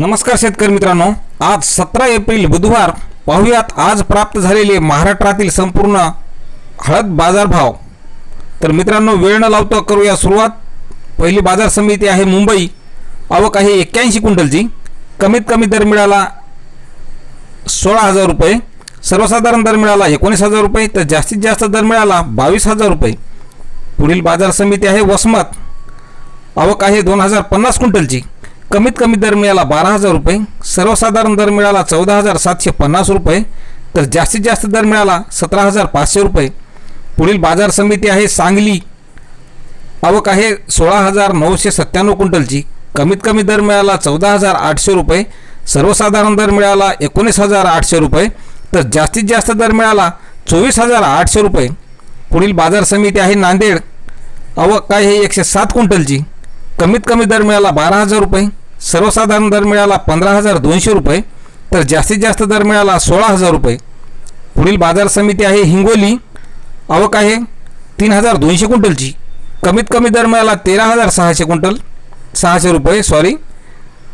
नमस्कार शेतकरी मित्रांनो. आज सतरा एप्रिल बुधवार पाहुयात आज प्राप्त झालेले महाराष्ट्रातील संपूर्ण हळद बाजारभाव. तर मित्रांनो वेळ न लावता करूया सुरुवात. पहिली बाजार समिती आहे मुंबई. आवक आहे एक्क्याऐंशी क्विंटलची. कमीत कमी दर मिळाला सोळा हजार रुपये. सर्वसाधारण दर मिळाला एकोणीस हजार रुपये. तर जास्तीत जास्त दर मिळाला बावीस हजार रुपये. पुढील बाजार समिती आहे वसमत. आवक आहे दोन हजार पन्नास क्विंटलची. कमीत कमी दर मिळाला बारा हजार रुपये सर्वसाधारण दर मिळाला चौदा हजार सातशे पन्नास रुपये तर जास्तीत जास्त दर मिळाला सतरा हजार पाचशे रुपये. पुढील बाजार समिती आहे सांगली. आवक आहे सोळा हजार नऊशे सत्त्याण्णव क्विंटलची. कमीत कमी दर मिळाला चौदा हजार आठशे रुपये सर्वसाधारण दर मिळाला एकोणीस हजार आठशे रुपये तर जास्तीत जास्त दर मिळाला चोवीस हजार आठशे रुपये. पुढील बाजार समिती आहे नांदेड. आवक आहे एकशे सात क्विंटलची. कमीत कमी दर मिळाला बारा हजार रुपये सर्वसाधारण दर मिळाला पंधरा हजार दोनशे रुपये तर जास्तीत जास्त दर मिळाला सोळा हजार रुपये. पुढील बाजार समिती आहे हिंगोली. आवक आहे तीन हजार दोनशे क्विंटलची. कमीत कमी दर मिळाला तेरा हजार सहाशे क्विंटल. सहाशे रुपये सॉरी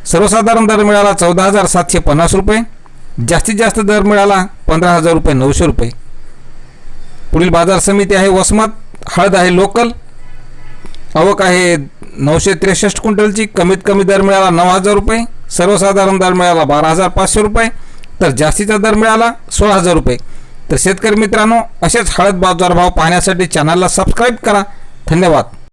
सर्वसाधारण दर मिळाला चौदा हजार सातशे पन्नास रुपये. जास्तीत जास्त दर मिळाला पंधरा हजार रुपये नऊशे रुपये. पुढील बाजार समिती आहे वसमत. हळद आहे लोकल. आवक आहे नऊशे त्रेसष्ट क्विंटलची कमीत कमी दर मिळाला नऊ हजार रुपये सर्वसाधारण दर मिळाला बारा हजार पाचशे रुपये तर जास्तीचा दर मिळाला सोळा हजार रुपये. तर शेतकरी मित्रांनो असेच हळद बाजारभाव पाहण्यासाठी चॅनलला सबस्क्राईब करा. धन्यवाद.